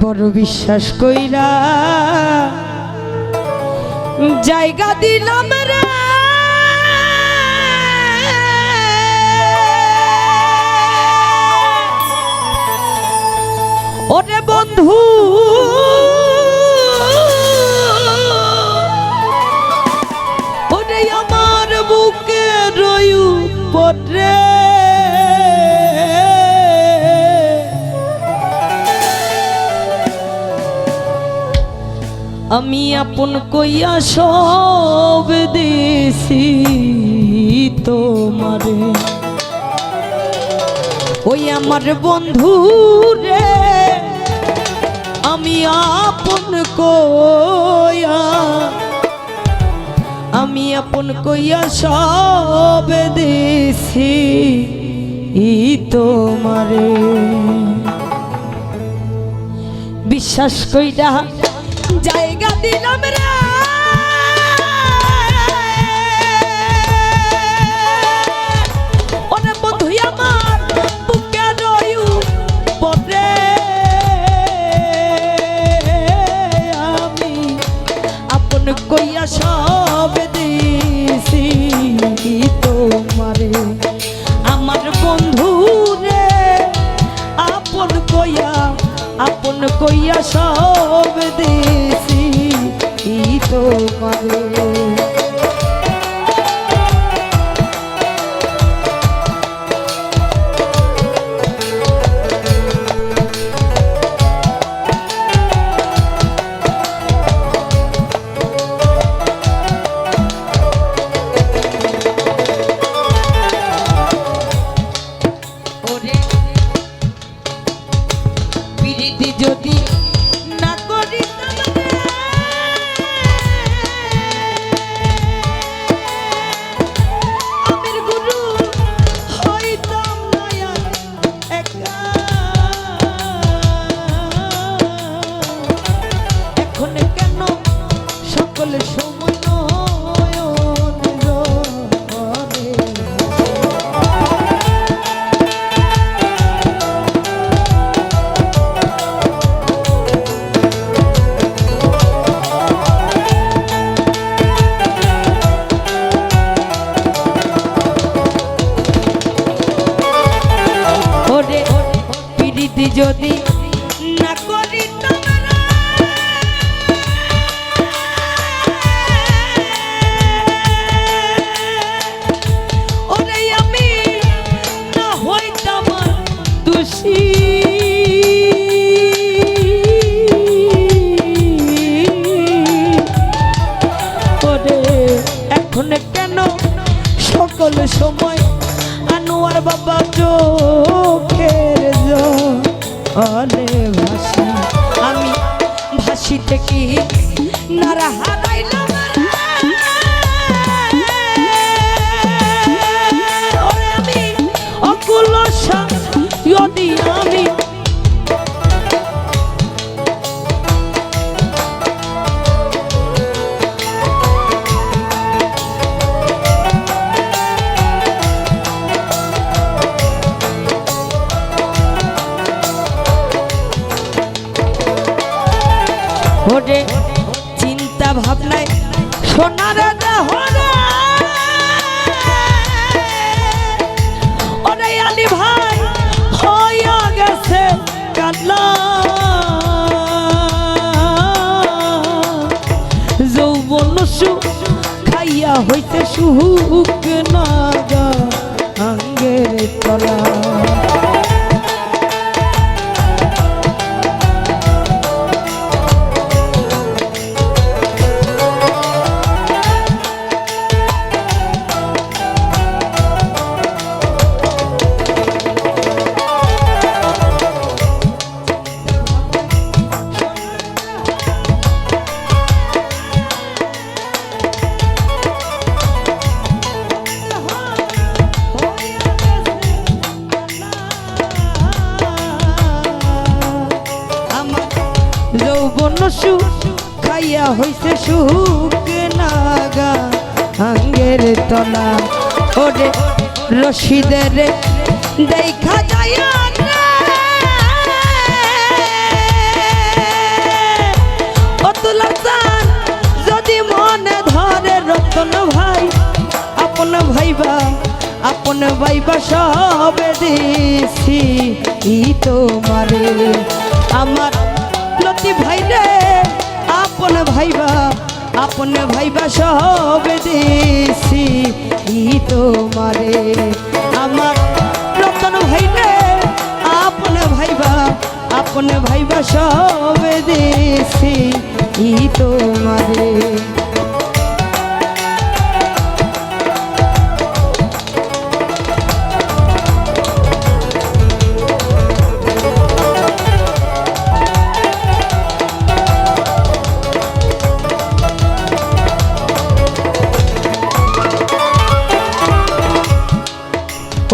বড় বিশ্বাস কইরা জায়গা দিলাম ওরে বন্ধু আমি আপন কইয়া সব দেশি তোমারে। ওই আমার বন্ধু রে, আমি আপন কইয়া, আমি আপন কইয়া সব দেশি তোমারে। বিশ্বাস কইরা জায়গা দিলাম রে। কইয়া সব দিছি তোমারে। কইয়া সব দেশি দিছি তোমারে পিড়িতি যদি না করি আমি হইতাম এখন কেন সময় আনোয়ার বাবা চোখের জলে? ভাসি আমি ভাসি থেকে নারা হারাইলাম ওরে চিন্তা ভাবনায় সোনার দেহরে ওরে আলী ভাই কান্না। যৌবন সুখ খাইয়া হইতে সুখ নাগা আঙ্গের তলা। তলা ওরে রশিদের দেখা যায় যদি মনে ধরে রতন ভাই, আপন ভাইবা আপন ভাইবা সবে দিছি তোমারে। আমার লতি ভাই রে আপন ভাইবা আপন ভাইবা সবে দিছি। তোমারে, আমার রতন ভাই রে আপন ভাইবা আপন ভাইবা সবে ই তোমারে।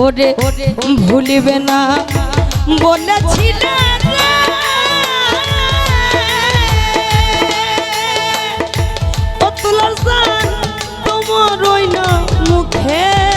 ওরে ভুলিবে না। বলেছিলে তোমার রইল মুখে।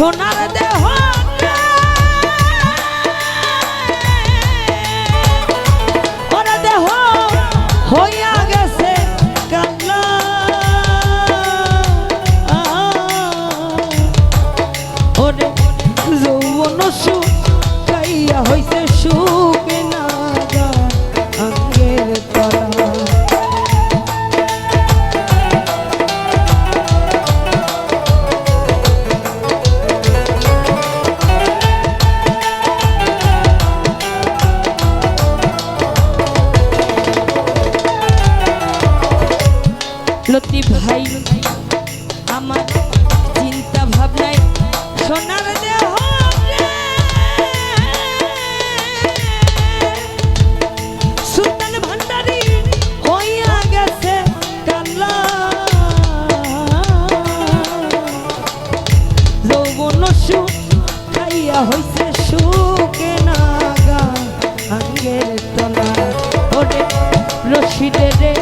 সোনার দেহ দেহ গেছে কান্না ওরে খাইয়া হইছে সুখ। লতি ভাই, আমার চিন্তা ভাবনায় সোনার দেহ। সুলতান ভান্ডারি হইয়া গেছে কাল্লা যৌবন সুখ খাইয়া হইছে সুখে নাগা আঙ্গের তলা ওরে রশিদে রে